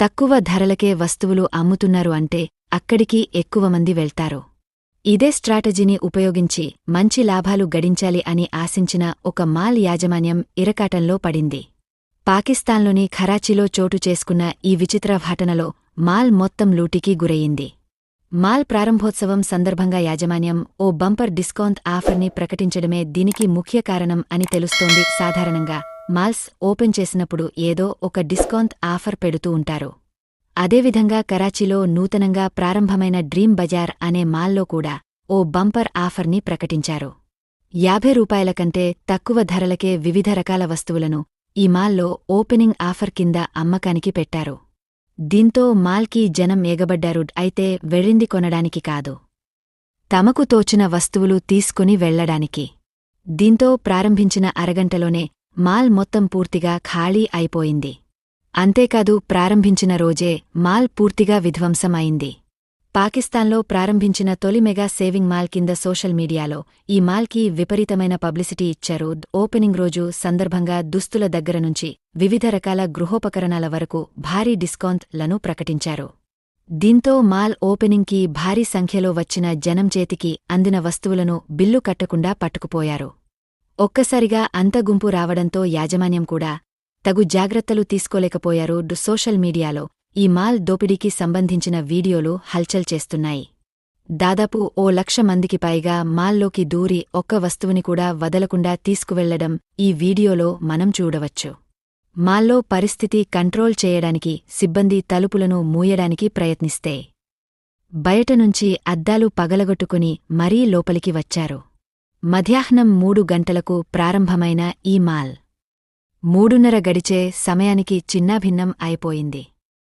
తక్కువ ధరలకే వస్తువులు అమ్ముతున్నారు అంటే అక్కడికి ఎక్కువ మంది వెళ్తారు. ఇదే స్ట్రాటజీని ఉపయోగించి మంచి లాభాలు గడించాలి అని ఆశించిన ఒక మాల్ యాజమాన్యం ఇరకాటంలో పడింది. పాకిస్తాన్లోని ఖరాచీలో చోటు చేసుకున్న ఈ విచిత్ర ఘటనలో మాల్ మొత్తం లూటికి గురయింది. మాల్ ప్రారంభోత్సవం సందర్భంగా యాజమాన్యం ఓ బంపర్ డిస్కౌంట్ ఆఫర్ని ప్రకటించడమే దీనికి ముఖ్య కారణం అని తెలుస్తోంది సాధారణంగా. మాల్స్ ఓపెన్ చేసినప్పుడు ఏదో ఒక డిస్కౌంట్ ఆఫర్ పెడుతూ ఉంటారు. అదేవిధంగా కరాచీలో నూతనంగా ప్రారంభమైన డ్రీమ్ బజార్ అనే మాల్లో కూడా ఓ బంపర్ ఆఫర్ని ప్రకటించారు. యాభై రూపాయల కంటే తక్కువ ధరలకే వివిధ రకాల వస్తువులను ఈ మాల్లో ఓపెనింగ్ ఆఫర్ కింద అమ్మకానికి పెట్టారు. దీంతో మాల్కి జనం ఏగబడ్డారు అయితే వెళ్ళింది కొనడానికి కాదు. తమకు తోచిన వస్తువులు తీసుకుని వెళ్ళడానికి దీంతో ప్రారంభించిన అరగంటలోనే మాల్ మొత్తం పూర్తిగా ఖాళీ అయిపోయింది. అంతేకాదు ప్రారంభించిన రోజే మాల్ పూర్తిగా విధ్వంసం అయింది పాకిస్తాన్లో ప్రారంభించిన తొలి మెగా సేవింగ్ మాల్ కింద సోషల్ మీడియాలో ఈ మాల్కి విపరీతమైన పబ్లిసిటీ ఇచ్చారు. ఓపెనింగ్ రోజు సందర్భంగా దుస్తుల దగ్గర నుంచి వివిధ రకాల గృహోపకరణాల వరకు భారీ డిస్కౌంట్లను ప్రకటించారు. దీంతో మాల్ ఓపెనింగ్కి భారీ సంఖ్యలో వచ్చిన జనం చేతికి అందిన వస్తువులను బిల్లు కట్టకుండా పట్టుకుపోయారు. ఒక్కసారిగా అంత గుంపు రావడంతో యాజమాన్యం కూడా తగు జాగ్రత్తలు తీసుకోలేకపోయారు డు సోషల్ మీడియాలో. ఈ మాల్ దోపిడీకి సంబంధించిన వీడియోలు హల్చల్ చేస్తున్నాయి. దాదాపు ఓ లక్ష మందికి పైగా మాల్లోకి దూరి ఒక్క వస్తువుని కూడా వదలకుండా తీసుకువెళ్ళడం ఈ వీడియోలో మనం చూడవచ్చు. మాల్లో పరిస్థితి కంట్రోల్ చేయడానికి సిబ్బంది తలుపులను మూయడానికి ప్రయత్నిస్తే. బయటనుంచి అద్దాలు పగలగొట్టుకుని మరీ లోపలికి వచ్చారు. మధ్యాహ్నం మూడు గంటలకు ప్రారంభమైన ఈ మాల్. మూడున్నర గడిచే సమయానికి చిన్నాభిన్నం అయిపోయింది.